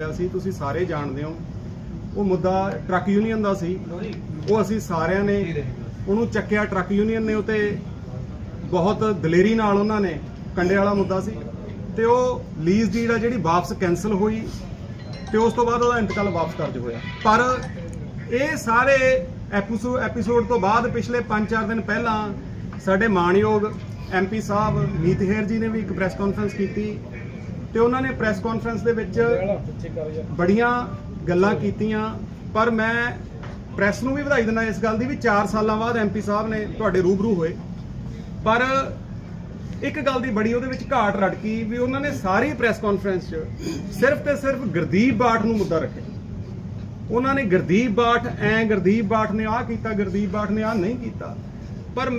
ਹੋਇਆ ਸੀ, ਤੁਸੀਂ ਸਾਰੇ ਜਾਣਦੇ ਹੋ। ਉਹ ਮੁੱਦਾ ਟਰੱਕ ਯੂਨੀਅਨ ਦਾ ਸੀ। ਉਹ ਅਸੀਂ ਸਾਰਿਆਂ ਨੇ ਉਹਨੂੰ ਚੱਕਿਆ। ਟਰੱਕ ਯੂਨੀਅਨ ਨੇ ਉਤੇ ਬਹੁਤ ਦਲੇਰੀ ਨਾਲ ਉਹਨਾਂ ਨੇ ਕੰਡੇ ਵਾਲਾ ਮੁੱਦਾ ਸੀ। ਤੇ ਉਹ ਲੀਜ਼ ਡੀਡ ਆ ਜਿਹੜੀ ਵਾਪਸ ਕੈਨਸਲ ਹੋਈ, ਤੇ ਉਸ ਤੋਂ ਬਾਅਦ ਉਹਦਾ ਇੰਤਕਾਲ ਵਾਪਸ ਦਰਜ ਹੋਇਆ। ਪਰ ਇਹ ਸਾਰੇ ਐਪੀਸੋਡ ਐਪੀਸੋਡ ਤੋਂ ਬਾਅਦ ਪਿਛਲੇ 5-4 ਦਿਨ ਪਹਿਲਾਂ ਸਾਡੇ ਮਾਣਯੋਗ ਐਮਪੀ ਸਾਹਿਬ, ਮੀਤ ਹੇਰ ਜੀ ਨੇ ਵੀ ਇੱਕ ਪ੍ਰੈਸ ਕਾਨਫਰੰਸ ਕੀਤੀ। ਤੇ ਉਹਨਾਂ ਨੇ ਪ੍ਰੈਸ ਕਾਨਫਰੰਸ ਦੇ ਵਿੱਚ ਬੜੀਆਂ ਗੱਲਾਂ ਕੀਤੀਆਂ। ਪਰ ਮੈਂ ਪ੍ਰੈਸ ਨੂੰ ਵੀ ਵਧਾਈ ਦਿੰਦਾ ਇਸ ਗੱਲ ਦੀ ਵੀ 4 ਸਾਲਾਂ ਬਾਅਦ ਐਮਪੀ ਸਾਹਿਬ ਨੇ ਤੁਹਾਡੇ ਰੂਬਰੂ ਹੋਏ। ਪਰ ਇੱਕ ਗੱਲ ਦੀ ਬੜੀ ਉਹਦੇ ਵਿੱਚ ਘਾਟ ਰੜਕੀ ਵੀ ਉਹਨਾਂ ਨੇ ਸਾਰੀ ਪ੍ਰੈਸ ਕਾਨਫਰੰਸ 'ਚ ਸਿਰਫ ਤੇ ਸਿਰਫ ਗੁਰਦੀਪ ਬਾਠ ਨੂੰ ਮੁੱਦਾ ਰੱਖਿਆ। ਉਹਨਾਂ ਨੇ ਗੁਰਦੀਪ ਬਾਠ, ਐ ਗੁਰਦੀਪ ਬਾਠ ਨੇ ਆਹ ਕੀਤਾ, ਗੁਰਦੀਪ ਬਾਠ ਨੇ ਆਹ ਨਹੀਂ ਕੀਤਾ। ਪਰ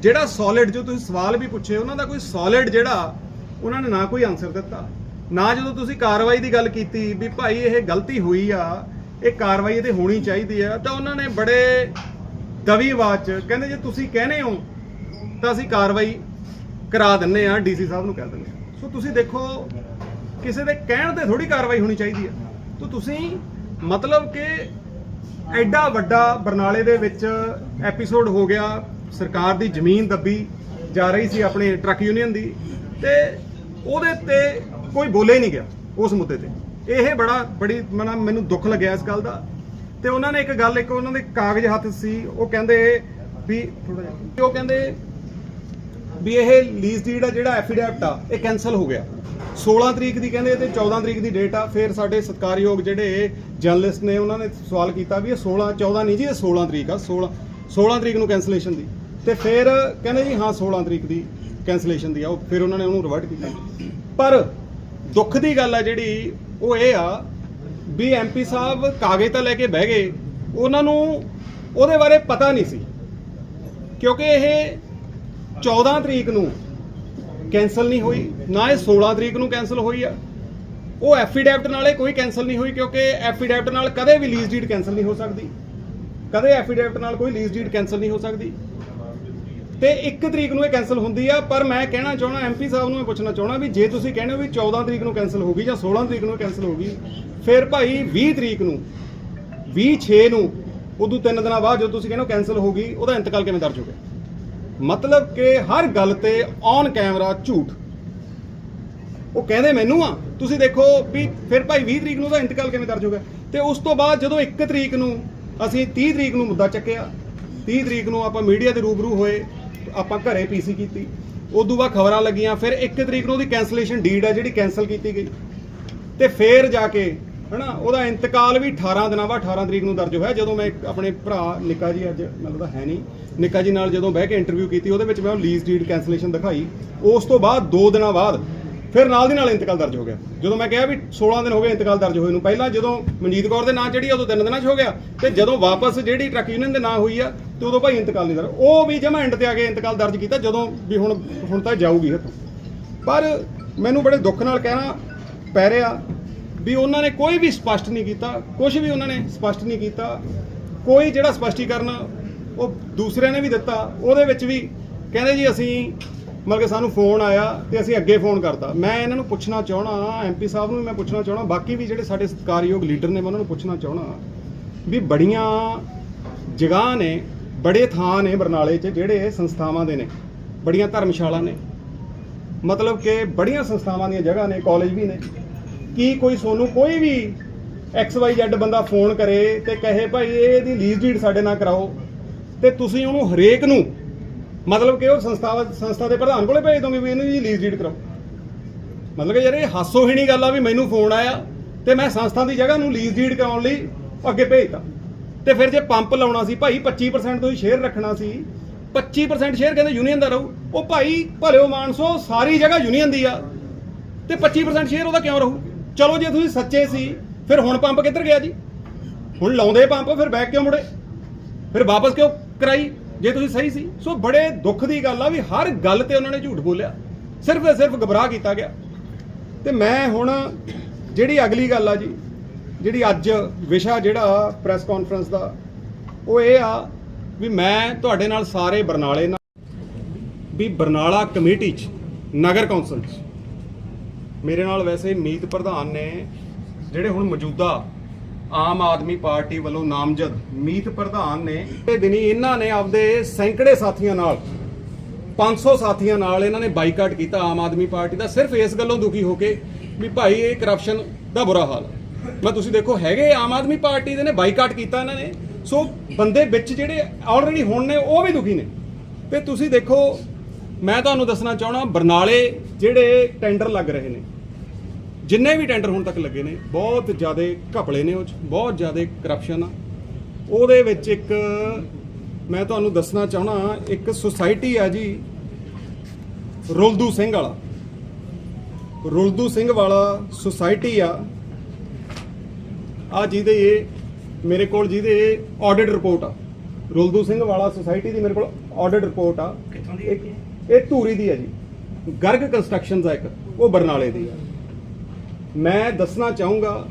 ਜਿਹੜਾ ਸੋਲਿਡ ਜੋ ਤੁਸੀਂ ਸਵਾਲ ਵੀ ਪੁੱਛੇ, ਉਹਨਾਂ ਦਾ ਕੋਈ ਸੋਲਿਡ ਜਿਹੜਾ ਉਹਨਾਂ ਨੇ ਨਾ ਕੋਈ ਆਨਸਰ ਦਿੱਤਾ। ਨਾ ਜਦੋਂ ਤੁਸੀਂ ਕਾਰਵਾਈ ਦੀ ਗੱਲ ਕੀਤੀ ਵੀ ਭਾਈ ਇਹ ਗਲਤੀ ਹੋਈ ਆ, ਇਹ ਕਾਰਵਾਈ ਇਹਦੇ ਹੋਣੀ ਚਾਹੀਦੀ ਆ, ਤਾਂ ਉਹਨਾਂ ਨੇ ਬੜੇ ਦਵੀ ਆਵਾਜ਼ ਚ ਕਹਿੰਦੇ ਜੇ ਤੁਸੀਂ ਕਹਿੰਦੇ ਹੋ, ਤਾਂ ਅਸੀਂ ਕਾਰਵਾਈ ਕਰਾ ਦਿੰਨੇ ਆ ਡੀਸੀ ਸਾਹਿਬ ਨੂੰ ਕਹਿ ਦਿੰਨੇ ਆ। ਸੋ ਤੁਸੀਂ ਦੇਖੋ, ਕਿਸੇ ਦੇ ਕਹਿਣ ਤੇ ਥੋੜੀ ਕਾਰਵਾਈ ਹੋਣੀ ਚਾਹੀਦੀ ਆ। ਤਾਂ ਤੁਸੀਂ ਮਤਲਬ ਕਿ ਐਡਾ ਵੱਡਾ ਬਰਨਾਲੇ ਦੇ ਵਿੱਚ ਐਪੀਸੋਡ ਹੋ ਗਿਆ, ਸਰਕਾਰ ਦੀ ਜ਼ਮੀਨ ਦੱਬੀ ਜਾ ਰਹੀ ਸੀ ਆਪਣੇ ਟਰੱਕ ਯੂਨੀਅਨ ਦੀ। ਤੇ ਉਹਦੇ ਤੇ ਕੋਈ ਬੋਲੇ ਨਹੀਂ ਗਿਆ ਉਸ ਮੁੱਦੇ ਤੇ। ਇਹ ਬੜਾ, ਬੜੀ ਮਨਾ, ਮੈਨੂੰ ਦੁੱਖ ਲੱਗਿਆ ਇਸ ਗੱਲ ਦਾ। ਤੇ ਉਹਨਾਂ ਨੇ ਇੱਕ ਗੱਲ, ਇੱਕ ਉਹਨਾਂ ਦੇ ਕਾਗਜ਼ ਹੱਥ ਸੀ, ਉਹ ਕਹਿੰਦੇ ਵੀ ਥੋੜਾ ਜਿਹਾ ਉਹ ਕਹਿੰਦੇ ਵੀ ਇਹ ਲੀਜ਼ ਡੀਡ ਆ, ਜਿਹੜਾ ਐਫੀਡੈਵਿਟ ਆ, ਇਹ ਕੈਨਸਲ ਹੋ ਗਿਆ। 16 ਤਰੀਕ ਦੀ ਕਹਿੰਦੇ ਤੇ 14 ਤਰੀਕ ਦੀ ਡੇਟ ਆ, ਫਿਰ ਸਾਡੇ ਸਤਿਕਾਰਯੋਗ ਜਿਹੜੇ ਜਰਨਲਿਸਟ ਨੇ, ਉਹਨਾਂ ਨੇ ਸਵਾਲ ਕੀਤਾ ਵੀ ਇਹ 16 14 ਨਹੀਂ ਜੀ, ਇਹ 16 ਤਰੀਕ ਆ 16 16 ਤਰੀਕ ਨੂੰ ਕੈਨਸਲੇਸ਼ਨ ਦੀ। ਤੇ ਫਿਰ ਕਹਿੰਦੇ ਜੀ, ਹਾਂ 16 ਤਰੀਕ ਦੀ। ਕੈਂਸਲੇਸ਼ਨ ਦੀ ਆ, ਉਹ ਫਿਰ ਉਹਨਾਂ ਨੇ ਉਹਨੂੰ ਰਿਵਰਟ ਕੀਤਾ। ਪਰ ਦੁੱਖ ਦੀ ਗੱਲ ਆ ਜਿਹੜੀ, ਉਹ ਇਹ ਆ ਵੀ ਐਮਪੀ ਸਾਹਿਬ ਕਾਗਜ਼ ਤਾਂ ਲੈ ਕੇ ਬਹਿ ਗਏ, ਉਹਨਾਂ ਨੂੰ ਉਹਦੇ ਬਾਰੇ ਪਤਾ ਨਹੀਂ ਸੀ। ਕਿਉਂਕਿ ਇਹ 14 ਤਰੀਕ ਨੂੰ ਕੈਨਸਲ ਨਹੀਂ ਹੋਈ, ਨਾ ਇਹ 16 ਤਰੀਕ ਨੂੰ ਕੈਨਸਲ ਹੋਈ ਆ। ਉਹ ਐਫੀਡੈਵਿਟ ਨਾਲੇ ਕੋਈ ਕੈਨਸਲ ਨਹੀਂ ਹੋਈ, ਕਿਉਂਕਿ ਐਫੀਡੈਵਿਟ ਨਾਲ ਕਦੇ ਵੀ ਲੀਜ਼ ਡੀਡ ਕੈਨਸਲ ਨਹੀਂ ਹੋ ਸਕਦੀ। ਕਦੇ ਐਫੀਡੈਵਿਟ ਨਾਲ ਕੋਈ ਲੀਜ਼ ਡੀਡ ਕੈਨਸਲ ਨਹੀਂ ਹੋ ਸਕਦੀ। ਤੇ 1 ਤਰੀਕ ਨੂੰ ਇਹ ਕੈਨਸਲ ਹੁੰਦੀ ਆ, ਪਰ ਮੈਂ ਕਹਿਣਾ ਚਾਹਣਾ ਐਮਪੀ ਸਾਹਿਬ ਨੂੰ ਇਹ ਪੁੱਛਣਾ ਚਾਹਣਾ ਵੀ ਜੇ ਤੁਸੀਂ ਕਹਿੰਦੇ ਹੋ ਵੀ 14 ਤਰੀਕ ਨੂੰ ਕੈਨਸਲ ਹੋਗੀ ਜਾਂ 16 ਤਰੀਕ ਨੂੰ ਕੈਨਸਲ ਹੋਗੀ ਫਿਰ ਭਾਈ 20 ਤਰੀਕ ਨੂੰ 20 6 ਨੂੰ, ਉਦੋਂ ਤਿੰਨ ਦਿਨਾਂ ਬਾਅਦ ਜਦੋਂ ਤੁਸੀਂ ਕਹਿੰਦੇ ਹੋ ਕੈਨਸਲ ਹੋਗੀ ਉਹਦਾ ਇੰਤਕਾਲ ਕਿਵੇਂ ਦਰਜ ਹੋ ਗਿਆ? ਮਤਲਬ ਕਿ ਹਰ ਗੱਲ ਤੇ ਔਨ ਕੈਮਰਾ ਝੂਠ। ਉਹ ਕਹਿੰਦੇ ਮੈਨੂੰ ਆ, ਤੁਸੀਂ ਦੇਖੋ ਵੀ ਫਿਰ ਭਾਈ 20 ਤਰੀਕ ਨੂੰ ਉਹਦਾ ਇੰਤਕਾਲ ਕਿਵੇਂ ਦਰਜ ਹੋ ਗਿਆ? ਤੇ ਉਸ ਤੋਂ ਬਾਅਦ ਜਦੋਂ 1 ਤਰੀਕ ਨੂੰ ਅਸੀਂ 30 ਤਰੀਕ ਨੂੰ ਮੁੱਦਾ ਚੱਕਿਆ 30 ਤਰੀਕ ਨੂੰ ਆਪਾਂ ਮੀਡੀਆ ਦੇ ਰੂਬਰੂ ਹੋਏ ਆਪਾਂ ਘਰੇ ਪੀਸੀ ਕੀਤੀ। ਉਦੋਂ ਬਾਅਦ ਖਬਰਾਂ ਲੱਗੀਆਂ, ਫਿਰ 1 ਤਰੀਕ ਨੂੰ ਉਹਦੀ ਕੈਂਸਲੇਸ਼ਨ ਡੀਡ ਆ ਜਿਹੜੀ ਕੈਨਸਲ ਕੀਤੀ ਗਈ। ਤੇ ਫੇਰ ਜਾ ਕੇ, ਹਨਾ, ਉਹਦਾ ਇੰਤਕਾਲ ਵੀ 18 ਦਿਨਾਂ ਬਾਅਦ 18 ਤਰੀਕ ਨੂੰ ਦਰਜ ਹੋਇਆ, ਜਦੋਂ ਮੈਂ ਆਪਣੇ ਭਰਾ ਨਿੱਕਾ ਜੀ ਅੱਜ ਮੈਨੂੰ ਲੱਗਦਾ ਹੈ ਨਹੀਂ। ਨਿੱਕਾ ਜੀ ਨਾਲ ਜਦੋਂ ਬਹਿ ਕੇ ਇੰਟਰਵਿਊ ਕੀਤੀ, ਉਹਦੇ ਵਿੱਚ ਮੈਂ ਉਹ ਲੀਜ਼ ਡੀਡ ਕੈਂਸਲੇਸ਼ਨ ਦਿਖਾਈ। ਉਸ ਤੋਂ ਬਾਅਦ 2 ਦਿਨਾਂ ਬਾਅਦ ਫਿਰ ਨਾਲ ਦੀ ਨਾਲ ਇੰਤਕਾਲ ਦਰਜ ਹੋ ਗਿਆ। ਜਦੋਂ ਮੈਂ ਕਿਹਾ ਵੀ 16 ਦਿਨ ਹੋ ਗਏ ਇੰਤਕਾਲ ਦਰਜ ਹੋਏ ਨੂੰ, ਪਹਿਲਾਂ ਜਦੋਂ ਮਨਜੀਤ ਕੌਰ ਦੇ ਨਾਂ ਚੜੀ ਉਦੋਂ ਤਿੰਨ ਦਿਨਾਂ 'ਚ ਹੋ ਗਿਆ। ਤੇ ਜਦੋਂ ਵਾਪਸ ਜਿਹੜੀ ਟਰੱਕ ਯੂਨੀਅਨ ਦੇ ਨਾਂ ਹੋਈ ਆ, ਤੇ ਉਦੋਂ ਭਾਈ ਇੰਤਕਾਲ ਨਹੀਂ ਦਰਜ। ਉਹ ਵੀ ਜਮਾ ਐਂਡ ਤੇ ਆ ਕੇ ਇੰਤਕਾਲ ਦਰਜ ਕੀਤਾ, ਜਦੋਂ ਵੀ ਹੁਣ ਹੁਣ ਤਾਂ ਜਾਊਗੀ ਹੱਥੋਂ। ਪਰ ਮੈਨੂੰ ਬੜੇ ਦੁੱਖ ਨਾਲ ਕਹਿਣਾ ਪੈ ਰਿਹਾ ਵੀ ਉਹਨਾਂ ਨੇ ਕੋਈ ਵੀ ਸਪਸ਼ਟ ਨਹੀਂ ਕੀਤਾ ਕੁਝ ਵੀ ਉਹਨਾਂ ਨੇ ਸਪਸ਼ਟ ਨਹੀਂ ਕੀਤਾ। ਕੋਈ ਜਿਹੜਾ ਸਪਸ਼ਟੀਕਰਨ ਉਹ ਦੂਸਰਿਆਂ ਨੇ ਵੀ ਦਿੱਤਾ, ਉਹਦੇ ਵਿੱਚ ਵੀ ਕਹਿੰਦੇ ਜੀ ਅਸੀਂ ਮਤਲਬ ਕਿ ਸਾਨੂੰ ਫੋਨ ਆਇਆ ਤੇ ਅਸੀਂ ਅੱਗੇ ਫੋਨ ਕਰਤਾ। ਮੈਂ ਇਹਨਾਂ ਨੂੰ ਪੁੱਛਣਾ ਚਾਹਣਾ ਐਮਪੀ ਸਾਹਿਬ ਨੂੰ ਮੈਂ ਪੁੱਛਣਾ ਚਾਹਣਾ ਬਾਕੀ ਵੀ ਜਿਹੜੇ ਸਾਡੇ ਸਤਿਕਾਰਯੋਗ ਲੀਡਰ ਨੇ, ਮੈਂ ਉਹਨਾਂ ਨੂੰ ਪੁੱਛਣਾ ਚਾਹਣਾ ਵੀ ਬੜੀਆਂ ਜਗ੍ਹਾ ਨੇ, ਬੜੇ ਥਾਂ ਨੇ ਬਰਨਾਲੇ 'ਚ ਜਿਹੜੇ ਸੰਸਥਾਵਾਂ ਦੇ ਨੇ, ਬੜੀਆਂ ਧਰਮਸ਼ਾਲਾ ਨੇ। ਮਤਲਬ ਕਿ ਬੜੀਆਂ ਸੰਸਥਾਵਾਂ ਦੀਆਂ ਜਗ੍ਹਾ ਨੇ, ਕਾਲਜ ਵੀ ਨੇ। ਕੀ ਕੋਈ ਸੋਨੂੰ ਕੋਈ ਵੀ ਐਕਸ ਵਾਈ ਜ਼ੈਡ ਬੰਦਾ ਫੋਨ ਕਰੇ ਤੇ ਕਹੇ, ਭਾਈ ਇਹਦੀ ਲੀਜ਼ ਡੀਡ ਸਾਡੇ ਨਾਲ ਕਰਾਓ। ਤੇ ਤੁਸੀਂ ਉਹਨੂੰ ਹਰੇਕ ਨੂੰ ਮਤਲਬ ਕਿ ਉਹ ਸੰਸਥਾ ਸੰਸਥਾ ਦੇ ਪ੍ਰਧਾਨ ਕੋਲੇ ਭੇਜ ਦੋਗੇ ਵੀ ਇਹਨੂੰ ਜੀ ਲੀਜ਼ ਡੀਡ ਕਰਾਓ। ਮਤਲਬ ਕਿ ਯਾਰ ਇਹ ਹਾਸੋਹੀਣੀ ਗੱਲ ਆ ਵੀ ਮੈਨੂੰ ਫੋਨ ਆਇਆ ਤੇ ਮੈਂ ਸੰਸਥਾ ਦੀ ਜਗ੍ਹਾ ਨੂੰ ਲੀਜ਼ ਡੀਡ ਕਰਾਉਣ ਲਈ ਅੱਗੇ ਭੇਜਤਾ। ਤੇ ਫਿਰ ਜੇ ਪੰਪ ਲਾਉਣਾ ਸੀ, ਭਾਈ 25% ਤੁਸੀਂ ਸ਼ੇਅਰ ਰੱਖਣਾ ਸੀ 25% ਸ਼ੇਅਰ ਕਹਿੰਦੇ ਯੂਨੀਅਨ ਦਾ ਰਹੂ। ਉਹ ਭਾਈ ਭਲਿਓ ਮਾਨਸੋ, ਸਾਰੀ ਜਗ੍ਹਾ ਯੂਨੀਅਨ ਦੀ ਆ। ਤੇ 25% ਸ਼ੇਅਰ ਉਹਦਾ ਕਿਉਂ ਰਹੂ? ਚਲੋ ਜੇ ਤੁਸੀਂ ਸੱਚੇ ਸੀ, ਫਿਰ ਹੁਣ ਪੰਪ ਕਿੱਧਰ ਗਿਆ ਜੀ? ਹੁਣ ਲਾਉਂਦੇ ਪੰਪ, ਫਿਰ ਬੈਕ ਕਿਉਂ ਮੁੜੇ? ਫਿਰ ਵਾਪਸ ਕਿਉਂ ਕਰਾਈ? ਜੇ ਤੁਸੀਂ ਸਹੀ ਸੀ, ਸੋ ਬੜੇ ਦੁੱਖ ਦੀ ਗੱਲ ਆ ਵੀ ਹਰ ਗੱਲ ਤੇ ਉਹਨਾਂ ਨੇ ਝੂਠ ਬੋਲਿਆ। ਸਿਰਫ ਤੇ ਸਿਰਫ ਗਬਰਾਹ ਕੀਤਾ ਗਿਆ। ਤੇ ਮੈਂ ਹੁਣ ਜਿਹੜੀ ਅਗਲੀ ਗੱਲ ਆ ਜੀ, ਜਿਹੜੀ ਅੱਜ ਵਿਸ਼ਾ ਜਿਹੜਾ ਪ੍ਰੈਸ ਕਾਨਫਰੰਸ ਦਾ, ਉਹ ਇਹ ਆ ਵੀ ਮੈਂ ਤੁਹਾਡੇ ਨਾਲ ਸਾਰੇ ਬਰਨਾਲੇ ਨਾਲ, ਵੀ ਬਰਨਾਲਾ ਕਮੇਟੀ ਚ, ਨਗਰ ਕੌਂਸਲ ਚ, ਮੇਰੇ ਨਾਲ ਵੈਸੇ ਮੀਤ ਪ੍ਰਧਾਨ ਨੇ ਜਿਹੜੇ ਹੁਣ ਮੌਜੂਦਾ ਆਮ ਆਦਮੀ ਪਾਰਟੀ ਵੱਲੋਂ ਨਾਮਜ਼ਦ ਮੀਤ ਪ੍ਰਧਾਨ ਨੇ ਇਹ ਦਿਨੀ ਇਹਨਾਂ ਨੇ ਆਪਦੇ ਸੈਂਕੜੇ ਸਾਥੀਆਂ ਨਾਲ 500 ਸਾਥੀਆਂ ਨਾਲ ਇਹਨਾਂ ਨੇ ਬਾਈਕਾਟ ਕੀਤਾ ਆਮ ਆਦਮੀ ਪਾਰਟੀ ਦਾ। ਸਿਰਫ ਇਸ ਗੱਲੋਂ ਦੁਖੀ ਹੋ ਕੇ ਵੀ ਭਾਈ, ਇਹ ਕਰਪਸ਼ਨ ਦਾ ਬੁਰਾ ਹਾਲ ਹੈ। ਮੈਂ ਤੁਸੀਂ ਦੇਖੋ, ਹੈਗੇ ਆਮ ਆਦਮੀ ਪਾਰਟੀ ਦੇ ਨੇ, ਬਾਈਕਾਟ ਕੀਤਾ ਇਹਨਾਂ ਨੇ। ਸੋ ਬੰਦੇ ਵਿੱਚ ਜਿਹੜੇ ਆਲਰੇਡੀ ਹੁਣ ਨੇ, ਉਹ ਵੀ ਦੁਖੀ ਨੇ। ਤੇ ਤੁਸੀਂ ਦੇਖੋ, ਮੈਂ ਤੁਹਾਨੂੰ ਦੱਸਣਾ ਚਾਹਣਾ ਬਰਨਾਲੇ ਜਿਹੜੇ ਟੈਂਡਰ ਲੱਗ ਰਹੇ ਨੇ ਜਿੰਨੇ ਵੀ ਟੈਂਡਰ ਹੁਣ ਤੱਕ ਲੱਗੇ ਨੇ ਬਹੁਤ ਜ਼ਿਆਦਾ ਘਪਲੇ ਨੇ ਉਹ 'ਚ ਬਹੁਤ ਜ਼ਿਆਦਾ ਕਰਪਸ਼ਨ ਆ। ਉਹਦੇ ਵਿੱਚ ਇੱਕ ਮੈਂ ਤੁਹਾਨੂੰ ਦੱਸਣਾ ਚਾਹਣਾ ਇੱਕ ਸੁਸਾਇਟੀ ਆ ਜੀ ਰੁਲਦੂ ਸਿੰਘ ਵਾਲਾ। ਰੁਲਦੂ ਸਿੰਘ ਵਾਲਾ ਸੁਸਾਇਟੀ ਆ। ਆ ਜਿਹਦੇ ਇਹ ਮੇਰੇ ਕੋਲ ਜਿਹਦੇ ਆਡਿਟ ਰਿਪੋਰਟ ਆ। ਰੁਲਦੂ ਸਿੰਘ ਵਾਲਾ ਸੁਸਾਇਟੀ ਦੀ ਮੇਰੇ ਕੋਲ ਆਡਿਟ ਰਿਪੋਰਟ ਆ। ਕਿੱਥੋਂ ਦੀ ਇੱਕ- ਇਹ ਧੂਰੀ ਦੀ ਹੈ ਜੀ। ਗਰਗ ਕੰਸਟਰਕਸ਼ਨਸ ਆ ਇੱਕ ਉਹ ਬਰਨਾਲੇ ਦੀ ਆ। ਮੈਂ ਦੱਸਣਾ ਚਾਹੂੰਗਾ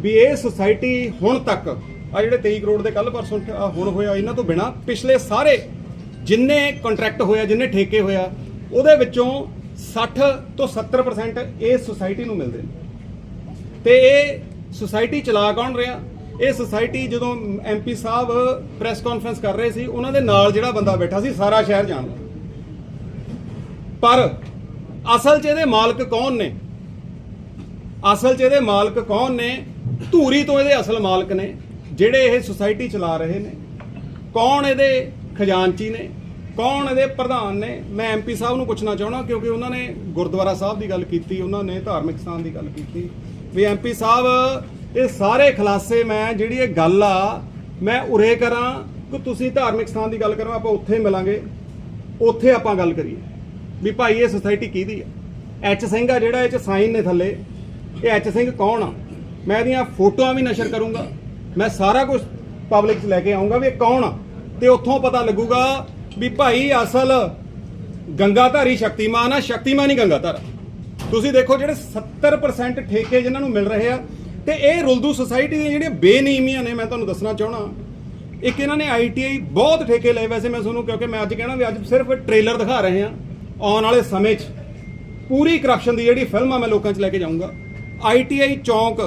ਵੀ ਇਹ ਸੁਸਾਇਟੀ ਹੁਣ ਤੱਕ ਆ ਜਿਹੜੇ 23 ਕਰੋੜ ਦੇ ਕੱਲ ਪਰਸੋਂ ਹੁਣ ਹੋਇਆ, ਇਹਨਾਂ ਤੋਂ ਬਿਨਾ ਪਿਛਲੇ ਸਾਰੇ ਜਿੰਨੇ ਕੰਟਰੈਕਟ ਹੋਇਆ, ਜਿੰਨੇ ਠੇਕੇ ਹੋਇਆ, ਉਹਦੇ ਵਿੱਚੋਂ 60 ਤੋਂ 70% ਇਹ ਸੁਸਾਇਟੀ ਨੂੰ ਮਿਲਦੇ ਨੇ। ਤੇ ਇਹ ਸੁਸਾਇਟੀ ਚਲਾ ਕੌਣ ਰਿਹਾ? ਇਹ ਸੁਸਾਇਟੀ ਜਦੋਂ ਐਮਪੀ ਸਾਹਿਬ ਪ੍ਰੈਸ ਕਾਨਫਰੰਸ ਕਰ ਰਹੇ ਸੀ, ਉਹਨਾਂ ਦੇ ਨਾਲ ਜਿਹੜਾ ਬੰਦਾ ਬੈਠਾ ਸੀ, ਸਾਰਾ ਸ਼ਹਿਰ ਜਾਣਦਾ। ਪਰ ਅਸਲ 'ਚ ਇਹਦੇ ਮਾਲਕ ਕੌਣ ਨੇ? ਅਸਲ 'ਚ ਇਹਦੇ ਮਾਲਕ ਕੌਣ ਨੇ? ਧੂਰੀ ਤੋਂ ਇਹਦੇ ਅਸਲ ਮਾਲਕ ਨੇ, ਜਿਹੜੇ ਇਹ ਸੁਸਾਇਟੀ ਚਲਾ ਰਹੇ ਨੇ। ਕੌਣ ਇਹਦੇ ਖਜ਼ਾਨਚੀ ਨੇ? ਕੌਣ ਇਹਦੇ ਪ੍ਰਧਾਨ ਨੇ? ਮੈਂ ਐਮਪੀ ਸਾਹਿਬ ਨੂੰ ਪੁੱਛਣਾ ਚਾਹਣਾ ਕਿਉਂਕਿ ਉਹਨਾਂ ਨੇ ਗੁਰਦੁਆਰਾ ਸਾਹਿਬ ਦੀ ਗੱਲ ਕੀਤੀ, ਉਹਨਾਂ ਨੇ ਧਾਰਮਿਕ ਸਥਾਨ ਦੀ ਗੱਲ ਕੀਤੀ। ਵੀ ਐਮਪੀ ਸਾਹਿਬ, ਇਹ ਸਾਰੇ ਖਲਾਸੇ ਮੈਂ, ਜਿਹੜੀ ਇਹ ਗੱਲ ਆ, ਮੈਂ ਉਰੇ ਕਰਾਂ ਕਿ ਤੁਸੀਂ ਧਾਰਮਿਕ ਸਥਾਨ ਦੀ ਗੱਲ ਕਰੋ, ਆਪਾਂ ਉੱਥੇ ਮਿਲਾਂਗੇ। ਉੱਥੇ ਆਪਾਂ ਗੱਲ ਕਰੀਏ। ਵੀ ਭਾਈ, ਇਹ ਸੁਸਾਇਟੀ ਕਿਹਦੀ ਆ? ਐਚ ਸਿੰਘ ਆ ਜਿਹੜਾ ਇਹ ਚ ਸਾਈਨ ਨੇ ਥੱਲੇ। ਇਹ ਐਚ ਸਿੰਘ ਕੌਣ ਆ? ਮੈਂ ਇਹਦੀਆਂ ਫੋਟੋਆਂ ਵੀ ਨਸ਼ਰ ਕਰੂੰਗਾ। ਮੈਂ ਸਾਰਾ ਕੁਝ ਪਬਲਿਕ 'ਚ ਲੈ ਕੇ ਆਉਂਗਾ ਵੀ ਇਹ ਕੌਣ ਆ? ਤੇ ਉੱਥੋਂ ਪਤਾ ਲੱਗੂਗਾ ਵੀ ਭਾਈ ਅਸਲ ਗੰਗਾਧਾਰੀ ਸ਼ਕਤੀਮਾਨ ਆ, ਸ਼ਕਤੀਮਾਨ ਹੀ ਗੰਗਾਧਰ ਆ। ਤੁਸੀਂ ਦੇਖੋ ਜਿਹੜੇ 70% ਠੇਕੇ ਜਿਨ੍ਹਾਂ ਨੂੰ ਮਿਲ ਰਹੇ ਆ, ਤੇ ਇਹ ਰੁਲਦੂ ਸੁਸਾਇਟੀ ਦੀਆਂ ਜਿਹੜੀਆਂ ਬੇਨੀਮੀਆਂ ਨੇ, ਮੈਂ ਤੁਹਾਨੂੰ ਦੱਸਣਾ ਚਾਹਣਾ ਇੱਕ ਇਹਨਾਂ ਨੇ ਆਈਟੀਆਈ ਬਹੁਤ ਠੇਕੇ ਲਏ ਵੈਸੇ ਮੈਂ ਤੁਹਾਨੂੰ, ਕਿਉਂਕਿ ਮੈਂ ਅੱਜ ਕਹਿਣਾ ਵੀ ਅੱਜ ਸਿਰਫ ਟ੍ਰੇਲਰ ਦਿਖਾ ਰਹੇ ਹਾਂ ਆਉਣ ਵਾਲੇ ਸਮੇਂ 'ਚ। ਪੂਰੀ ਕਰਪਸ਼ਨ ਦੀ ਜਿਹੜੀ ਫਿਲਮ ਆ, ਮੈਂ ਲੋਕਾਂ 'ਚ ਲੈ ਕੇ ਜਾਊਂਗਾ। ਆਈਟੀਆਈ ਚੌਂਕ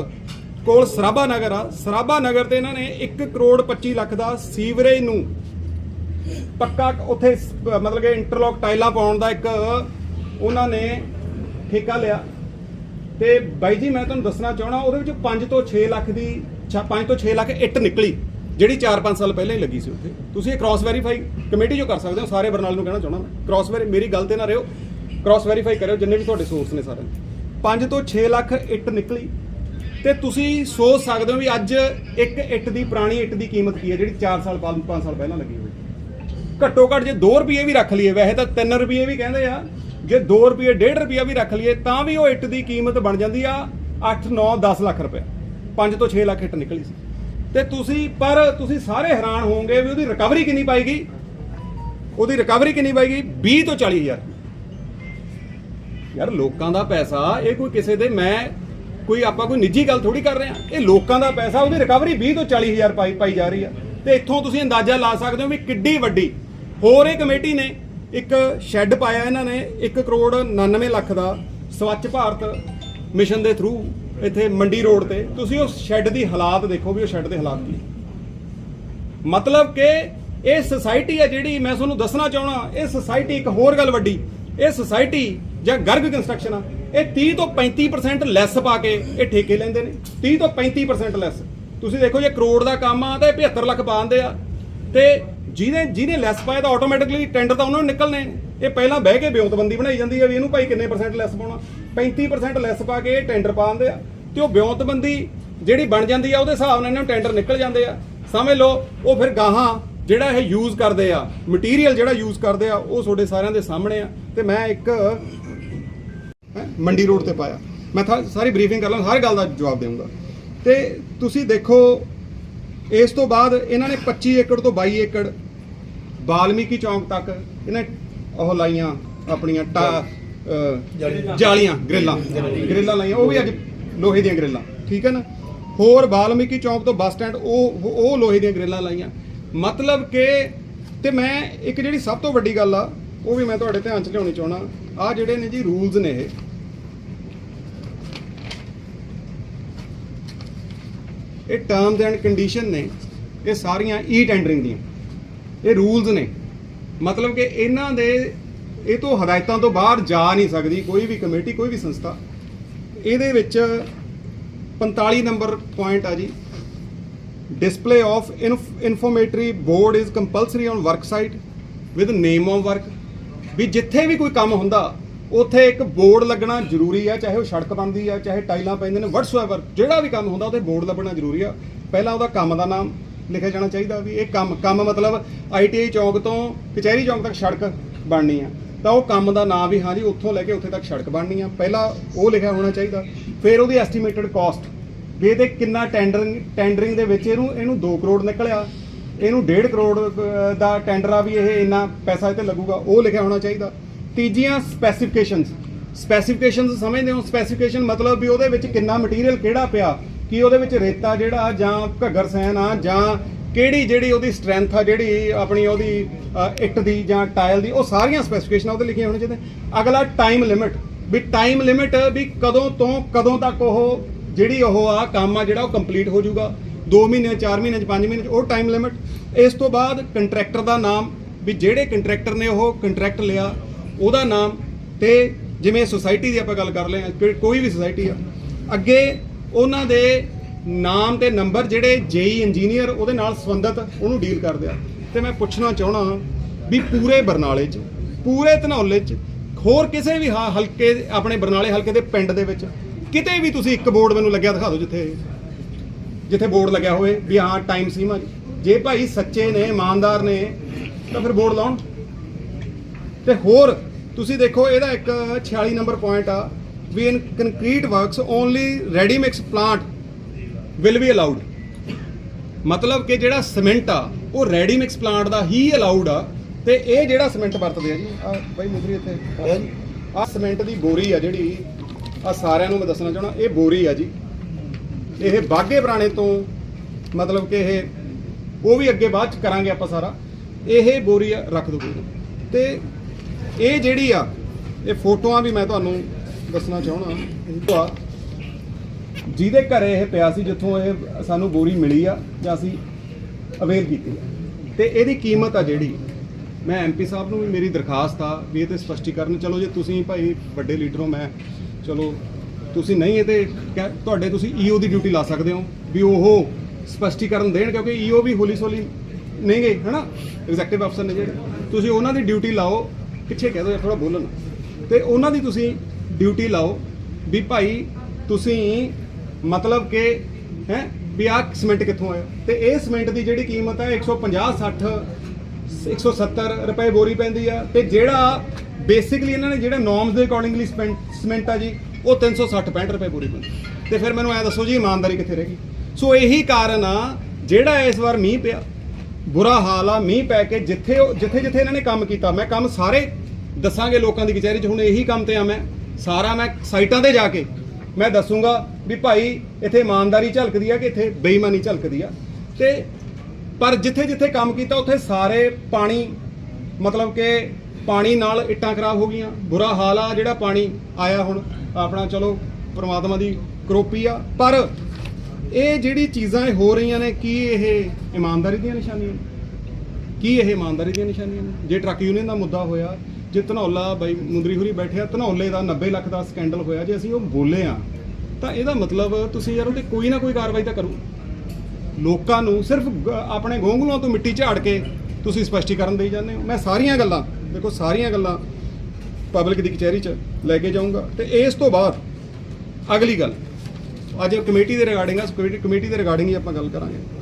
ਕੋਲ ਸਰਾਭਾ ਨਗਰ ਆ। ਸਰਾਭਾ ਨਗਰ ਤੇ ਇਹਨਾਂ ਨੇ 1 ਕਰੋੜ 25 ਲੱਖ ਦਾ ਸੀਵਰੇਜ ਨੂੰ ਪੱਕਾ ਉੱਥੇ ਮਤਲਬ ਕਿ ਇੰਟਰਲੌਕ ਟਾਈਲਾਂ ਪਾਉਣ ਦਾ ਇੱਕ ਉਹਨਾਂ ਨੇ ਠੇਕਾ ਲਿਆ। ਤੇ ਬਾਈ ਜੀ, ਮੈਂ ਤੁਹਾਨੂੰ ਦੱਸਣਾ ਚਾਹਣਾ ਉਹਦੇ ਵਿੱਚ 5 ਤੋਂ 6 ਲੱਖ ਦੀ 5 ਤੋਂ 6 ਲੱਖ ਇੱਟ ਨਿਕਲੀ, ਜਿਹੜੀ 4-5 ਸਾਲ ਪਹਿਲਾਂ ਹੀ ਲੱਗੀ ਸੀ ਉੱਥੇ। ਤੁਸੀਂ ਇਹ ਕ੍ਰਾਸ ਵੈਰੀਫਾਈ ਕਮੇਟੀ ਜੋ ਕਰ ਸਕਦੇ ਹੋ, ਸਾਰੇ ਬਰਨਾਲ ਨੂੰ ਕਹਿਣਾ ਚਾਹਣਾ ਮੈਂ। ਕ੍ਰਾਸ ਵੈਰੀ ਮੇਰੀ ਗੱਲ ਤੇ ਨਾ ਰਹੋ ਕ੍ਰਾਸ ਵੈਰੀਫਾਈ ਕਰਿਓ, ਜਿੰਨੇ ਵੀ ਤੁਹਾਡੇ ਸੋਰਸ ਨੇ ਸਾਰੇ 5 ਤੋਂ 6 ਲੱਖ ਇੱਟ ਨਿਕਲੀ। ਤੇ ਤੁਸੀਂ ਸੋਚ ਸਕਦੇ ਹੋ ਵੀ ਅੱਜ ਇੱਕ ਇੱਟ ਦੀ, ਪੁਰਾਣੀ ਇੱਟ ਦੀ ਕੀਮਤ ਕੀ ਹੈ, ਜਿਹੜੀ 4 ਸਾਲ 5 ਸਾਲ ਪਹਿਲਾਂ ਲੱਗੀ ਹੋਈ। ਘੱਟੋ ਘੱਟ ਜੇ 2 ਰੁਪਏ ਵੀ ਰੱਖ ਲਈਏ, ਵੈਸੇ ਤਾਂ 3 ਰੁਪਏ ਵੀ ਕਹਿੰਦੇ ਆ, ਜੇ 2 ਰੁਪਏ 1.5 ਰੁਪਿਆ ਵੀ ਰੱਖ ਲਈਏ, ਤਾਂ ਵੀ ਉਹ ਇੱਟ ਦੀ ਕੀਮਤ ਬਣ ਜਾਂਦੀ ਆ 8 9 10 ਲੱਖ ਰੁਪਏ। 5 ਤੋਂ 6 ਲੱਖ ਇੱਟ ਨਿਕਲੀ ਸੀ। ਤੇ ਤੁਸੀਂ, ਪਰ ਤੁਸੀਂ ਸਾਰੇ ਹੈਰਾਨ ਹੋਵੋਗੇ ਵੀ ਉਹਦੀ ਰਿਕਵਰੀ ਕਿੰਨੀ ਪਾਏਗੀ ਉਹਦੀ ਰਿਕਵਰੀ ਕਿੰਨੀ ਪਾਏਗੀ 20 ਤੋਂ 40 ਹਜ਼ਾਰ। ਯਾਰ ਲੋਕਾਂ ਦਾ ਪੈਸਾ, ਇਹ ਕੋਈ ਕਿਸੇ ਦੇ, ਮੈਂ ਕੋਈ, ਆਪਾਂ ਕੋਈ ਨਿੱਜੀ ਗੱਲ ਥੋੜੀ ਕਰ ਰਹੇ ਆ ਇਹ ਲੋਕਾਂ ਦਾ ਪੈਸਾ, ਉਹਦੀ ਰਿਕਵਰੀ 20 ਤੋਂ 40 ਹਜ਼ਾਰ ਪਾਈ ਪਾਈ ਜਾ ਰਹੀ ਆ। ਤੇ ਇੱਥੋਂ ਤੁਸੀਂ ਅੰਦਾਜ਼ਾ ਲਾ ਸਕਦੇ ਹੋ ਵੀ ਕਿੱਡੀ ਵੱਡੀ। ਹੋਰ ਇਹ ਕਮੇਟੀ ਨੇ ਇੱਕ ਸ਼ੈੱਡ ਪਾਇਆ ਇਹਨਾਂ ਨੇ 1 ਕਰੋੜ 99 ਲੱਖ ਦਾ ਸਵੱਛ ਭਾਰਤ ਮਿਸ਼ਨ ਦੇ ਥਰੂ ਇੱਥੇ ਮੰਡੀ ਰੋਡ ਤੇ। ਤੁਸੀਂ ਉਸ ਸ਼ੈੱਡ ਦੀ ਹਾਲਾਤ ਦੇਖੋ ਵੀ ਉਹ ਸ਼ੈੱਡ ਦੇ ਹਾਲਾਤ ਕੀ ਮਤਲਬ ਕਿ ਇਹ ਸੁਸਾਇਟੀ ਹੈ ਜਿਹੜੀ, ਮੈਂ ਤੁਹਾਨੂੰ ਦੱਸਣਾ ਚਾਹਣਾ ਇਹ ਸੁਸਾਇਟੀ ਇੱਕ ਹੋਰ ਗੱਲ ਵੱਡੀ। ਇਹ ਸੁਸਾਇਟੀ ਜਾਂ ਗਰਗ ਕੰਸਟਰਕਸ਼ਨ ਆ, ਇਹ 30 ਤੋਂ 35% ਲੈਸ ਪਾ ਕੇ ਇਹ ਠੇਕੇ ਲੈਂਦੇ ਨੇ। 30 ਤੋਂ 35% ਲੈਸ ਤੁਸੀਂ ਦੇਖੋ ਜੇ ਕਰੋੜ ਦਾ ਕੰਮ ਆ, ਤਾਂ ਇਹ 75 ਲੱਖ ਪਾਉਂਦੇ ਆ। ਤੇ ਜਿਹਨੇ ਜਿਹਨੇ ਲੈਸ ਪਾਇਆ ਤਾਂ ਆਟੋਮੈਟਿਕਲੀ ਟੈਂਡਰ ਤਾਂ ਉਹਨਾਂ ਨੂੰ ਨਿਕਲਨੇ ਇਹ ਪਹਿਲਾਂ ਬਹਿ ਕੇ ਬਿਉਂਤਬੰਦੀ ਬਣਾਈ ਜਾਂਦੀ ਹੈ ਵੀ ਇਹਨੂੰ ਭਾਈ ਕਿੰਨੇ ਪਰਸੈਂਟ ਲੈਸ ਪਾਉਣਾ। 35% ਲੈਸ ਪਾ ਕੇ ਇਹ ਟੈਂਡਰ ਪਾਉਂਦੇ ਆ। ਤੇ ਉਹ ਬਿਉਂਤਬੰਦੀ ਜਿਹੜੀ ਬਣ ਜਾਂਦੀ ਆ, ਉਹਦੇ ਹਿਸਾਬ ਨਾਲ ਇਹਨਾਂ ਨੂੰ ਟੈਂਡਰ ਨਿਕਲ ਜਾਂਦੇ ਆ। ਸਮਝ ਲਓ, ਉਹ ਫਿਰ ਗਾਹਾਂ ਜਿਹੜਾ ਇਹ ਯੂਜ਼ ਕਰਦੇ ਆ ਮਟੀਰੀਅਲ ਜਿਹੜਾ ਯੂਜ਼ ਕਰਦੇ ਆ, ਉਹ ਤੁਹਾਡੇ ਸਾਰਿਆਂ ਦੇ ਸਾਹਮਣੇ ਆ। ਤੇ ਮੈਂ ਇੱਕ ਮੰਡੀ ਰੋਡ ਤੇ ਪਾਇਆ। ਮੈਂ ਥਾ- ਸਾਰੀ ਬਰੀਫਿੰਗ ਕਰ ਲਾਂ ਹਰ ਗੱਲ ਦਾ ਜਵਾਬ ਦੇਵਾਂਗਾ ਤੇ ਤੁਸੀਂ ਦੇਖੋ ਇਸ ਤੋਂ ਬਾਅਦ ਇਹਨਾਂ ਨੇ 25 ਏਕੜ ਤੋਂ 22 ਏਕੜ ਬਾਲਮੀਕੀ ਚੌਂਕ ਤੱਕ ਇਹਨੇ ਉਹ ਲਾਈਆਂ ਆਪਣੀਆਂ ਟਾ ਅਹ, ਜਾਲੀਆਂ ਗ੍ਰਿਲਾਂ। ਗ੍ਰਿਲਾਂ ਲਾਈਆਂ ਉਹ ਵੀ ਅੱਜ ਲੋਹੇ ਦੀਆਂ ਗ੍ਰਿਲਾਂ ਠੀਕ ਹੈ ਨਾ? ਹੋਰ ਬਾਲਮੀਕੀ ਚੌਂਕ ਤੋਂ ਬੱਸ ਸਟੈਂਡ ਉਹ ਉਹ ਲੋਹੇ ਦੀਆਂ ਗ੍ਰਿਲਾਂ ਲਾਈਆਂ। ਮਤਲਬ ਕਿ ਤੇ ਮੈਂ ਇੱਕ ਜਿਹੜੀ ਸਭ ਤੋਂ ਵੱਡੀ ਗੱਲ ਆ ਉਹ ਵੀ ਮੈਂ ਤੁਹਾਡੇ ਧਿਆਨ 'ਚ ਲਿਆਉਣੀ ਚਾਹਣਾ ਆ ਜਿਹੜੇ ਨੇ ਜੀ ਰੂਲਸ ਨੇ ਇਹ। ਇਹ ਟਰਮਸ ਐਂਡ ਕੰਡੀਸ਼ਨ ਨੇ, ਇਹ ਸਾਰੀਆਂ e ਈ ਟੈਂਡਰਿੰਗ ਦੀਆਂ। ਇਹ ਰੂਲਸ ਨੇ। ਮਤਲਬ ਕਿ ਇਹਨਾਂ ਦੇ, ਇਹ ਤੋਂ ਹਦਾਇਤਾਂ ਤੋਂ ਬਾਹਰ ਜਾ ਨਹੀਂ ਸਕਦੀ ਕੋਈ ਵੀ ਕਮੇਟੀ, ਕੋਈ ਵੀ ਸੰਸਥਾ। ਇਹਦੇ ਵਿੱਚ 45 ਨੰਬਰ ਪੁਆਇੰਟ ਆ ਜੀ। Display of inf- informatory board is compulsory on work with name name of ਵੀ ਜਿੱਥੇ ਵੀ ਕੋਈ ਕੰਮ ਹੁੰਦਾ ਉੱਥੇ ਇੱਕ ਬੋਰਡ ਲੱਗਣਾ ਜ਼ਰੂਰੀ ਆ, ਚਾਹੇ ਉਹ ਸੜਕ ਬਣਦੀ ਆ, ਚਾਹੇ ਟਾਈਲਾਂ ਪੈਂਦੇ ਨੇ ਵਟਸਐਵਰ ਜਿਹੜਾ ਵੀ ਕੰਮ ਹੁੰਦਾ ਉਹਤੇ ਬੋਰਡ ਲੱਗਣਾ ਜ਼ਰੂਰੀ ਆ। ਪਹਿਲਾਂ ਉਹਦਾ ਕੰਮ ਦਾ ਨਾਮ ਲਿਖਿਆ ਜਾਣਾ ਚਾਹੀਦਾ ਵੀ ਇਹ ਕੰਮ ਕੰਮ ਮਤਲਬ ਆਈਟੀਆਈ ਚੌਂਕ ਤੋਂ ਕਚਹਿਰੀ ਚੌਂਕ ਤੱਕ ਸੜਕ ਬਣਨੀ ਆ। ਤਾਂ ਉਹ ਕੰਮ ਦਾ ਨਾਮ ਵੀ ਹਾਂਜੀ ਉੱਥੋਂ ਲੈ ਕੇ ਉੱਥੇ ਤੱਕ ਸੜਕ ਬਣਨੀ ਆ। ਪਹਿਲਾਂ ਉਹ ਲਿਖਿਆ ਹੋਣਾ ਚਾਹੀਦਾ। ਫਿਰ ਉਹਦੀ ਐਸਟੀਮੇਟਡ ਕਾਸਟ ਵੀ ਇਹਦੇ ਕਿੰਨਾ ਟੈਂਡਰਿੰਗ ਟੈਂਡਰਿੰਗ ਦੇ ਵਿੱਚ ਇਹਨੂੰ ਇਹਨੂੰ 2 ਕਰੋੜ ਨਿਕਲਿਆ। ਇਹਨੂੰ 1.5 ਕਰੋੜ ਦਾ ਟੈਂਡਰ ਆ ਵੀ ਇਹ ਇੰਨਾ ਪੈਸਾ ਇਹ ਤੇ ਲੱਗੂਗਾ। ਉਹ ਲਿਖਿਆ ਹੋਣਾ ਚਾਹੀਦਾ। ਤੀਜੀਆਂ ਸਪੈਸੀਫਿਕੇਸ਼ਨਸ ਸਪੈਸੀਫਿਕੇਸ਼ਨਸ ਸਮਝਦੇ ਹੋ? ਸਪੈਸੀਫਿਕੇਸ਼ਨ ਮਤਲਬ ਵੀ ਉਹਦੇ ਵਿੱਚ ਕਿੰਨਾ ਮਟੀਰੀਅਲ ਕਿਹੜਾ ਪਿਆ? ਕਿ ਉਹਦੇ ਵਿੱਚ ਰੇਤਾ ਜਿਹੜਾ ਜਾਂ ਘੱਗਰ ਸੈਨ ਆ ਜਾਂ ਕਿਹੜੀ ਜਿਹੜੀ ਉਹਦੀ ਸਟਰੈਂਥ ਆ, ਜਿਹੜੀ ਆਪਣੀ ਉਹਦੀ ਇੱਟ ਦੀ ਜਾਂ ਟਾਇਲ ਦੀ, ਉਹ ਸਾਰੀਆਂ ਸਪੈਸੀਫਿਕੇਸ਼ਨਾਂ ਉਹਦੇ ਲਿਖੀਆਂ ਹੋਣੀਆਂ ਚਾਹੀਦੀਆਂ। ਅਗਲਾ ਟਾਈਮ ਲਿਮਿਟ ਵੀ ਟਾਈਮ ਲਿਮਿਟ ਵੀ ਕਦੋਂ ਤੋਂ ਕਦੋਂ ਤੱਕ ਉਹ ਜਿਹੜੀ ਉਹ ਆ ਕੰਮ ਆ ਜਿਹੜਾ ਉਹ ਕੰਪਲੀਟ ਹੋ ਜਾਊਗਾ। 2 ਮਹੀਨੇ 4 ਮਹੀਨੇ 5 ਮਹੀਨੇ 'ਚ ਉਹ ਟਾਈਮ ਲਿਮਿਟ ਇਸ ਤੋਂ ਬਾਅਦ ਕੰਟਰੈਕਟਰ ਦਾ ਨਾਮ। ਵੀ ਜਿਹੜੇ ਕੰਟਰੈਕਟਰ ਨੇ ਉਹ ਕੰਟਰੈਕਟ ਲਿਆ ਉਹਦਾ ਨਾਮ ਤੇ ਜਿਵੇਂ ਸੁਸਾਇਟੀ ਦੀ ਆਪਾਂ ਗੱਲ ਕਰ ਲਏ ਹਾਂ, ਕੋਈ- ਵੀ ਸੁਸਾਇਟੀ ਆ। ਅੱਗੇ ਉਹਨਾਂ ਦੇ ਨਾਮ ਤੇ ਨੰਬਰ ਜਿਹੜੇ ਜੇਈ ਇੰਜੀਨੀਅਰ ਉਹਦੇ ਨਾਲ ਸੰਬੰਧਿਤ ਉਹਨੂੰ ਡੀਲ ਕਰਦੇ ਆ। ਤੇ ਮੈਂ ਪੁੱਛਣਾ ਚਾਹਣਾ ਵੀ ਪੂਰੇ ਬਰਨਾਲੇ 'ਚ ਪੂਰੇ ਧਨੌਲੇ 'ਚ ਹੋਰ ਕਿਸੇ ਵੀ ਹਾ- ਹਲਕੇ ਆਪਣੇ ਬਰਨਾਲੇ ਹਲਕੇ ਦੇ ਪਿੰਡ ਦੇ ਵਿੱਚ ਕਿਤੇ ਵੀ ਤੁਸੀਂ ਇੱਕ ਬੋਰਡ ਮੈਨੂੰ ਲੱਗਿਆ ਦਿਖਾ ਦਿਓ ਜਿੱਥੇ ਜਿੱਥੇ ਬੋਰਡ ਲੱਗਿਆ ਹੋਵੇ ਵੀ ਹਾਂ ਟਾਈਮ ਸੀਮਾ ਜੇ ਭਾਈ ਸੱਚੇ ਨੇ ਇਮਾਨਦਾਰ ਨੇ ਤਾਂ ਫਿਰ ਬੋਰਡ ਲਾਉਣ। ਤੇ ਹੋਰ ਤੁਸੀਂ ਦੇਖੋ ਇਹਦਾ ਇੱਕ 46 ਨੰਬਰ ਪੁਆਇੰਟ ਆ ਵੀ in concrete works only ready mix plant will be allowed ਮਤਲਬ ਕਿ ਜਿਹੜਾ ਸਿਮੈਂਟ ਆ ਉਹ ਰੈਡੀ ਮਿਕਸ ਪਲਾਂਟ ਦਾ ਹੀ ਅਲਾਉਡ ਆ ਤੇ ਇਹ ਜਿਹੜਾ ਸਿਮੈਂਟ ਵਰਤਦੇ ਆ ਜੀ ਆ ਬਾਈ ਮੁਦਰੀ ਇੱਥੇ। ਆ ਸਿਮੈਂਟ ਦੀ ਬੋਰੀ ਆ ਜਿਹੜੀ ਆ ਸਾਰਿਆਂ ਨੂੰ ਮੈਂ ਦੱਸਣਾ ਚਾਹਣਾ ਇਹ ਬੋਰੀ ਆ ਜੀ। ਇਹ ਬਾਗੇ ਪੁਰਾਣੇ ਤੋਂ ਮਤਲਬ ਕਿ ਇਹ ਉਹ ਵੀ ਅੱਗੇ ਬਾਅਦ ਚ ਕਰਾਂਗੇ ਆਪਾਂ ਸਾਰਾ। ਇਹ ਬੋਰੀ ਰੱਖ ਦੋ ਤੇ ਇਹ ਜਿਹੜੀ ਆ, ਇਹ ਫੋਟੋਆਂ ਵੀ ਮੈਂ ਤੁਹਾਨੂੰ ਦੱਸਣਾ ਚਾਹਣਾ ਇਹ ਆ, ਜਿਹਦੇ ਘਰੇ ਇਹ ਪਿਆ ਸੀ, ਜਿੱਥੋਂ ਇਹ ਸਾਨੂੰ ਬੋਰੀ ਮਿਲੀ ਆ, ਜਾਂ ਅਸੀਂ ਅਵੇਲ ਕੀਤੀ ਆ। ਤੇ ਇਹਦੀ ਕੀਮਤ ਆ ਜਿਹੜੀ, ਮੈਂ ਐਮਪੀ ਸਾਹਿਬ ਨੂੰ ਵੀ ਮੇਰੀ ਦਰਖਾਸਤ ਆ ਵੀ ਇਹ ਤੇ ਸਪਸ਼ਟੀਕਰਨ, ਚਲੋ ਜੇ ਤੁਸੀਂ ਭਾਈ ਵੱਡੇ ਲੀਡਰ ਹੋ ਮੈਂ, ਚਲੋ, ਤੁਸੀਂ ਨਹੀਂ ਇਹ ਤੇ ਕਹਿ- ਤੁਹਾਡੇ ਤੁਸੀਂ ਈਓ ਦੀ ਡਿਊਟੀ ਲਾ ਸਕਦੇ ਹੋ, ਵੀ ਉਹ ਸਪਸ਼ਟੀਕਰਨ ਦੇਣ, ਕਿਉਂਕਿ ਈਓ ਵੀ ਹੌਲੀ ਹੌਲੀ ਨਹੀਂ ਗਏ ਹਨਾ? ਐਗਜ਼ੈਕਟਿਵ ਅਫਸਰ ਨੇ ਜਿਹੜੇ। ਤੁਸੀਂ ਉਹਨਾਂ ਦੀ ਡਿਊਟੀ ਲਾਓ ਪਿੱਛੇ ਕਹਿ ਦਿਓ ਥੋੜਾ ਬੋਲਣ ਤੇ ਉਹਨਾਂ ਦੀ ਤੁਸੀਂ ਡਿਊਟੀ ਲਾਓ ਵੀ ਭਾਈ ਤੁਸੀਂ ਮਤਲਬ ਕਿ, ਹੈ, ਵੀ ਆਹ ਸੀਮੈਂਟ ਕਿੱਥੋਂ ਆਇਆ? ਤੇ ਇਹ ਸੀਮੈਂਟ ਦੀ ਜਿਹੜੀ ਕੀਮਤ ਹੈ 150 60 170 ਰੁਪਏ ਬੋਰੀ ਪੈਂਦੀ ਆ। ਤੇ ਜਿਹੜਾ ਬੇਸਿਕਲੀ ਇਹਨਾਂ ਨੇ ਜਿਹੜਾ ਨੋਰਮਸ ਦੇ ਅਕੋਰਡਿੰਗਲੀ ਸੀਮੈਂਟ ਆ ਜੀ, ਉਹ 360 65 ਰੁਪਏ ਬੋਰੀ ਪੈਂਦੀ। ਤੇ ਫਿਰ ਮੈਨੂੰ ਐ ਦੱਸੋ ਜੀ, ਇਮਾਨਦਾਰੀ ਕਿੱਥੇ ਰਹਿ ਗਈ? ਸੋ ਇਹੀ ਕਾਰਨ ਆ, ਜਿਹੜਾ ਇਸ ਵਾਰ ਮੀਂਹ ਪਿਆ ਬੁਰਾ ਹਾਲ ਆ, ਮੀਂਹ ਪੈ ਕੇ ਜਿੱਥੇ ਉਹ ਜਿੱਥੇ ਜਿੱਥੇ ਇਹਨਾਂ ਨੇ ਕੰਮ ਕੀਤਾ, ਮੈਂ ਕੰਮ ਸਾਰੇ ਦੱਸਾਂਗੇ ਲੋਕਾਂ ਦੀ ਕਚਹਿਰੀ 'ਚ, ਹੁਣ ਇਹੀ ਕੰਮ ਤੇ ਆ ਮੈਂ। ਸਾਰਾ ਮੈਂ ਸਾਈਟਾਂ ਤੇ ਜਾ ਕੇ ਮੈਂ ਦੱਸੂਗਾ ਵੀ ਭਾਈ ਇੱਥੇ ਇਮਾਨਦਾਰੀ ਝਲਕਦੀ ਆ ਕਿ ਇੱਥੇ ਬੇਈਮਾਨੀ ਝਲਕਦੀ ਆ। ਤੇ ਪਰ ਜਿੱਥੇ ਜਿੱਥੇ ਕੰਮ ਕੀਤਾ, ਉੱਥੇ ਸਾਰੇ ਪਾਣੀ, ਮਤਲਬ ਕਿ ਪਾਣੀ ਨਾਲ ਇੱਟਾਂ ਖਰਾਬ ਹੋ ਗਈਆਂ। ਬੁਰਾ ਹਾਲ ਆ ਜਿਹੜਾ ਪਾਣੀ ਆਇਆ ਹੁਣ, ਆਪਣਾ ਚਲੋ ਪ੍ਰਮਾਤਮਾ ਦੀ ਕਰੋਪੀ ਆ। ਪਰ ਇਹ ਜਿਹੜੀ ਚੀਜ਼ਾਂ ਇਹ ਹੋ ਰਹੀਆਂ ਨੇ, ਕੀ ਇਹ ਇਮਾਨਦਾਰੀ ਦੀਆਂ ਨਿਸ਼ਾਨੀਆਂ ਨੇ? ਕੀ ਇਹ ਇਮਾਨਦਾਰੀ ਦੀਆਂ ਨਿਸ਼ਾਨੀਆਂ ਨੇ? ਜੇ ਟਰੱਕ ਯੂਨੀਅਨ ਦਾ ਮੁੱਦਾ ਹੋਇਆ, ਜੇ ਧਨੌਲਾ ਬਾਈ ਮੁੰਦਰੀ ਹੁਰੀ ਬੈਠਿਆ, ਧਨੌਲੇ ਦਾ 90 ਲੱਖ ਦਾ ਸਕੈਂਡਲ ਹੋਇਆ, ਜੇ ਅਸੀਂ ਉਹ ਬੋਲੇ ਆ, ਤਾਂ ਇਹਦਾ ਮਤਲਬ ਤੁਸੀਂ ਯਾਰ ਉਹਤੇ ਕੋਈ ਨਾ ਕੋਈ ਕਾਰਵਾਈ ਤਾਂ ਕਰੋ। ਲੋਕਾਂ ਨੂੰ ਸਿਰਫ ਆਪਣੇ ਗੋਂਗਲੂਆਂ ਤੋਂ ਮਿੱਟੀ ਝਾੜ ਕੇ ਤੁਸੀਂ ਸਪਸ਼ਟੀਕਰਨ ਦੇਈ ਜਾਂਦੇ ਹੋ। ਮੈਂ ਸਾਰੀਆਂ ਗੱਲਾਂ, ਦੇਖੋ ਸਾਰੀਆਂ ਗੱਲਾਂ ਪਬਲਿਕ ਦੀ ਕਚਹਿਰੀ 'ਚ ਲੈ ਕੇ ਜਾਊਂਗਾ। ਤੇ ਇਸ ਤੋਂ ਬਾਅਦ ਅਗਲੀ ਗੱਲ ਅੱਜ ਕਮੇਟੀ ਦੇ ਰਿਗਾਰਡਿੰਗ ਆ ਕਮੇਟੀ ਦੇ ਰਿਗਾਰਡਿੰਗ ਹੀ ਆਪਾਂ ਗੱਲ ਕਰਾਂਗੇ।